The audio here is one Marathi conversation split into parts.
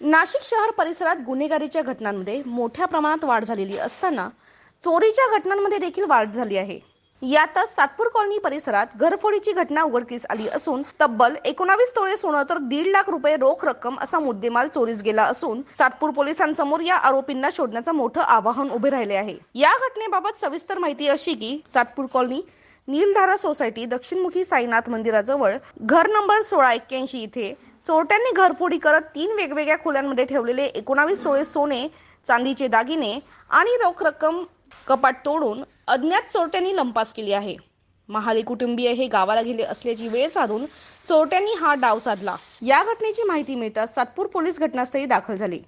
नाशिक शहर परिसरात गुन्हेगारीच्या घटनांमध्ये मोठ्या प्रमाणात वाढ झालेली असताना चोरीच्या घटनांमध्ये देखील वाढ झाली आहे. यातच सातपूर कॉलनी परिसरात घरफोडीची घटना उघडकीस आली असून तब्बल एकोणावीस तोळे सोनं तर दीड लाख रुपये रोख रक्कम असा मुद्देमाल चोरीस गेला असून सातपूर पोलिसांसमोर या आरोपींना शोधण्याचं मोठं आवाहन उभे राहिले आहे. या घटनेबाबत सविस्तर माहिती अशी की सातपूर कॉलनी नीलधारा सोसायटी दक्षिणमुखी साईनाथ मंदिराजवळ घर नंबर सोळा एक्क्याऐंशी इथे चोरट्यांनी घरफोडी करत तीन वेगवेगळ्या खोल्यांमध्ये ठेवलेले एकोणावीस तोळे सोने चांदीचे दागिने आणि रोख रक्कम कपाट तोडून अज्ञात चोरट्यांनी लंपास केली आहे. महाले कुटुंबीय हे गावाला गेले असल्याची वेळ साधून चोरट्यांनी हा डाव साधला. या घटनेची माहिती मिळताच सातपूर पोलीस घटनास्थळी दाखल झाले.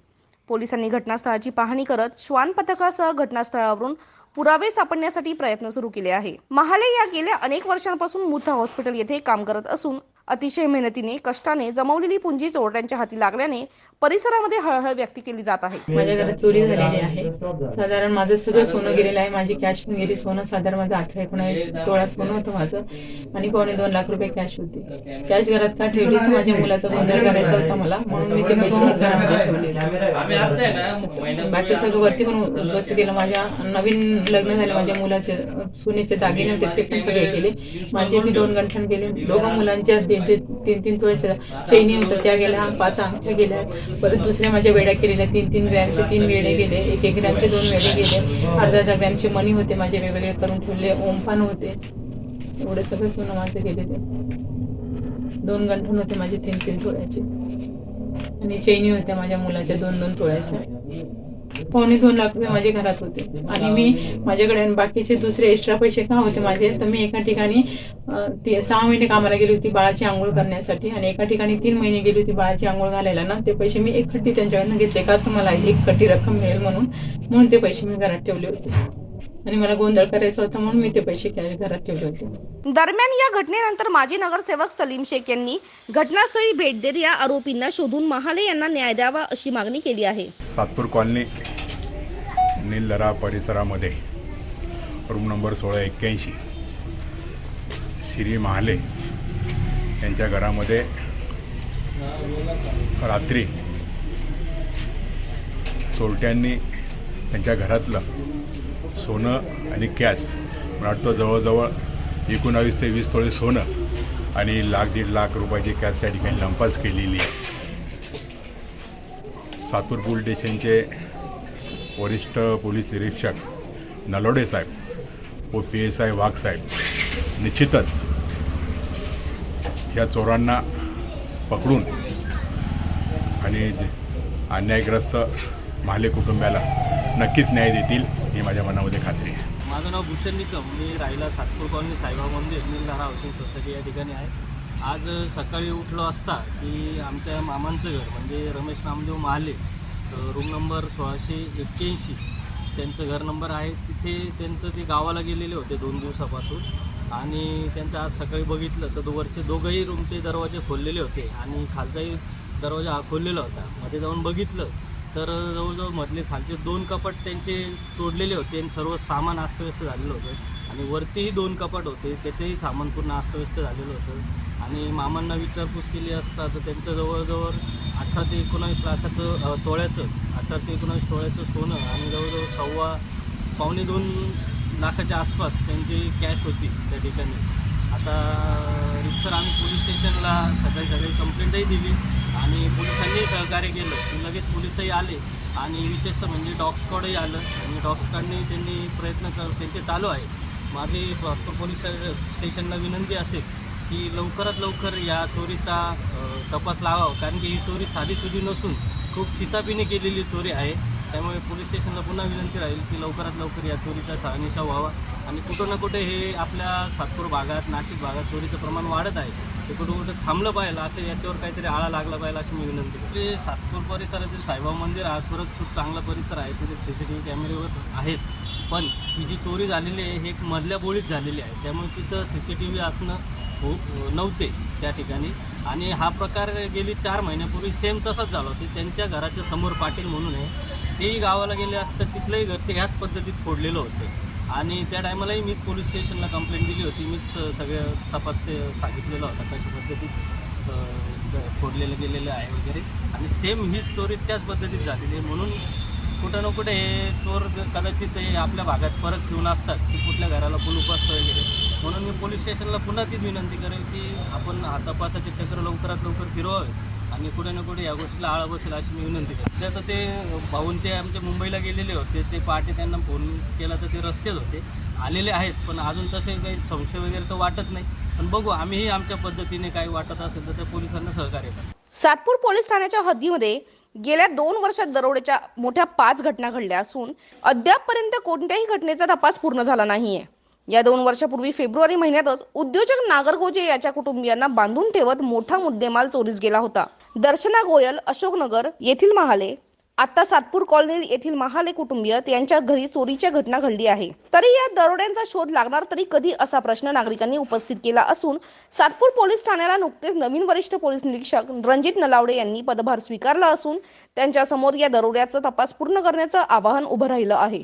पोलिसांनी घटनास्थळाची पाहणी करत श्वान पथकासह घटनास्थळावरून पुरावे सापडण्यासाठी प्रयत्न सुरू केले आहे. महाले या गेल्या अनेक वर्षांपासून मुथा हॉस्पिटल येथे काम करत असून अतिशय मेहनतीने कष्टाने जमवलेली पुंजी चोरट्यांच्या हाती लागल्याने परिसरामध्ये हळहळ व्यक्त केली जात आहे. माझ्या घरात चोरी झालेली आहे. साधारण माझं सगळं सोनं गेलेलं आहे. माझी कॅश पण गेली. सोनं साधारण माझं अठरा एकोणावीस तोळा सोनं होतं माझं. आणि पावणे दोन लाख रुपये कॅश होती. कॅश घरात का ठेवली? तर माझ्या मुलाचा गोंधळ करायचा होता मला. म्हणून मी ते पैसे घरामध्ये ठेवले बाकी सगळं वरती पण उद्ध्वस्त केलं माझ्या नवीन लग्न झालं. माझ्या मुलाचे सुनेचे दागिने होते ते पण सगळे केले. माझे मी दोन गंठण केले. दोघं मुलांच्या दीड दीड तीन तीन तोळ्याच्या चैनी होत्या. त्या गेल्या पाच अंगठ्या गेल्या. परत दुसऱ्या माझ्या वेड्या केलेल्या तीन तीन ग्रॅमचे तीन वेडे गेले. एक एक ग्रॅमचे दोन वेडे गेले. अर्धा अर्धा ग्रॅमचे मणी होते माझे वेगवेगळे करून ठेवले. ओमफान होते. एवढे सगळे सोनं माझे गेले ते. दोन गंठण होते माझे तीन तीन तोळ्याचे. आणि चैनी होत्या माझ्या मुलाच्या दोन दोन तोळ्याच्या. पावणे दोन लाख रुपये माझ्या घरात होते. आणि मी माझ्याकडे बाकीचे दुसरे एक्स्ट्रा पैसे का होते माझे? तर मी एका ठिकाणी सहा महिने कामाला गेली होती बाळाची आंघोळ करण्यासाठी आणि एका ठिकाणी तीन महिने गेली होती बाळाची आंघोळ घालायला ना ते पैसे मी एक खट्टी त्यांच्याकडनं घेतले का? तुम्हाला एक खट्टी रक्कम मिळेल म्हणून. म्हणून ते पैसे मी घरात ठेवले होते. आणि मला गोंधळ करायचा होता म्हणून मी ते पैसे कॅश घरात ठेवले होते. दरम्यान या घटनेनंतर माजी नगरसेवक सलीम शेख यांनी घटनास्थळी भेट देत या आरोपींना शोधून महाले यांना न्याय द्यावा अशी मागणी केली आहे. सातपूर कॉलनी नीलदरा परिसरामध्ये रूम नंबर सोळा एक्क्याऐंशी श्री महाले यांच्या घरामध्ये रात्री चोरट्यांनी त्यांच्या घरातलं सोनं आणि कॅश मला वाटतं जवळजवळ एकोणावीस ते वीस तोळे सोनं आणि लाख दीड लाख रुपयाची कॅश त्या ठिकाणी लंपास केलेली आहे. सातूर पोलीस स्टेशनचे वरिष्ठ पोलीस निरीक्षक नलोडे साहेब व पी एस आय वाघ साहेब निश्चितच या चोरांना पकडून आणि अन्यायग्रस्त महाले कुटुंबाला नक्कीच न्याय देतील. ही माझ्या मनामध्ये खात्री आहे. माझं नाव भूषण निकम. मी राहिला सातपूर कॉलनी साईबाबा मंदिर नीलधारा हाऊसिंग सोसायटी या ठिकाणी आहे. आज सकाळी उठलो असता की आमच्या मामांचं घर म्हणजे रमेश नामदेव महाले रूम नंबर सोळाशे एक्क्याऐंशी. त्यांचं घर नंबर आहे. तिथे त्यांचं ते गावाला गेलेले होते दोन दिवसापासून. आणि त्यांचं आज सकाळी बघितलं तर दोवरचे दोघंही रूमचे दरवाजे खोललेले होते. आणि खालचाही दरवाजा हा खोललेला होता. मध्ये जाऊन बघितलं तर जवळजवळ मधले खालचे दोन कपाट त्यांचे तोडलेले होते आणि सर्व सामान अस्तव्यस्त झालेलं होतं. आणि वरतीही दोन कपाट होते त्याचेही सामान पूर्ण अस्तव्यस्त झालेलं होतं. आणि मामांना विचारपूस केली असता तर त्यांचं जवळजवळ अठरा ते एकोणावीस लाखाचं तोळ्याचं अठरा ते एकोणावीस तोळ्याचं सोनं आणि जवळजवळ सव्वा पावणे दोन लाखाच्या आसपास त्यांची कॅश होती त्या ठिकाणी. आता सर आम्ही पोलीस स्टेशनला सकाळी सकाळी कंप्लेंटही दिली आणि पोलिसांनी सहकार्य केलं. लगेच पोलीसही आले आणि विशेषतः म्हणजे डॉग आलं आणि डॉग त्यांनी प्रयत्न कर त्यांचे चालू आहे. माझी प्रॉपर पोलीस स्टेशनला विनंती असेल की लवकरात लवकर या चोरीचा तपास लावावा. कारण की ही चोरी साधीसुधी नसून खूप शितापीने केलेली चोरी आहे. त्यामुळे पोलीस स्टेशनला पुन्हा विनंती राहील की लवकरात लवकर या चोरीचा निशा व्हावा. आणि कुठं ना कुठे हे आपल्या सातपूर भागात नाशिक भागात चोरीचं प्रमाण वाढत आहे. ते कुठं कुठं थांबलं पाहिजे असं याच्यावर काहीतरी आळा लागला पाहिजे अशी मी विनंती करते. सातपूर परिसरातील साईबाबा मंदिर हा खरंच खूप चांगला परिसर आहे. तिथे सी सी टी व्ही कॅमेरेवर आहेत. पण ही जी चोरी झालेली आहे हे एक मधल्या बोळीत झालेली आहे. त्यामुळे तिथं सी सी टी व्ही असणं हो नव्हते त्या ठिकाणी. आणि हा प्रकार गेली चार महिन्यापूर्वी सेम तसाच झाला होता. त्यांच्या घराच्या समोर पाटील म्हणून आहे. तेही गावाला गेले असतात तिथलंही घर ते ह्याच पद्धतीत फोडलेलं होतं. आणि त्या टायमालाही मी पोलीस स्टेशनला कंप्लेंट दिली होती. मीच सगळ्या सगळं तपास ते सांगितलेलं होता कशा पद्धतीत फोडलेलं गेलेलं आहे वगैरे. आणि सेम ही स्टोरी त्याच पद्धतीत झालेली आहे. म्हणून कुठं ना कुठे हे चोर कदाचित हे आपल्या भागात परत घेऊन असतात. की कुठल्या घराला कुलूप असतं वगैरे. म्हणून मी पोलीस स्टेशनला पुन्हा तीच विनंती करेल की आपण हा तपासाचे चक्र लवकरात लवकर फिरवावे. आणि कुठे ना कुठे या गोष्टीला आळा बसेल अशी मी विनंती करते. त्याचं ते भाऊन ते आमच्या मुंबईला गेलेले होते ते पहाटे त्यांना फोन केला तर ते रस्तेच होते. आलेले आहेत पण अजून तसे काही संशय वगैरे तर वाटत नाही. पण बघू आम्हीही आमच्या पद्धतीने काही वाटत असेल तर त्या पोलिसांना सहकार्य करू. सातपूर पोलीस ठाण्याच्या हद्दीमध्ये गेल्या दोन वर्षात दरोड्याच्या मोठ्या पाच घटना घडल्या असून अद्यापपर्यंत कोणत्याही घटनेचा तपास पूर्ण झाला नाहीये. या दोन वर्षापूर्वी फेब्रुवारी महिन्यातच उद्योजक नागरगोजे याच्या कुटुंबियांना बांधून ठेवत मोठा मुद्देमाल चोरीस गेला होता. दर्शना गोयल अशोकनगर येथील महाले आता सातपूर कॉलनी येथील महाले कुटुंबीय यांच्या घरी चोरीच्या घटना घडली आहे. तरी या दरोड्यांचा शोध लागणार तरी कधी असा प्रश्न नागरिकांनी उपस्थित केला असून सातपूर पोलीस ठाण्याला नुकतेच नवीन वरिष्ठ पोलीस निरीक्षक रणजित नलावडे यांनी पदभार स्वीकारला असून त्यांच्यासमोर या दरोड्याचा तपास पूर्ण करण्याचं आवाहन उभं राहिलं आहे.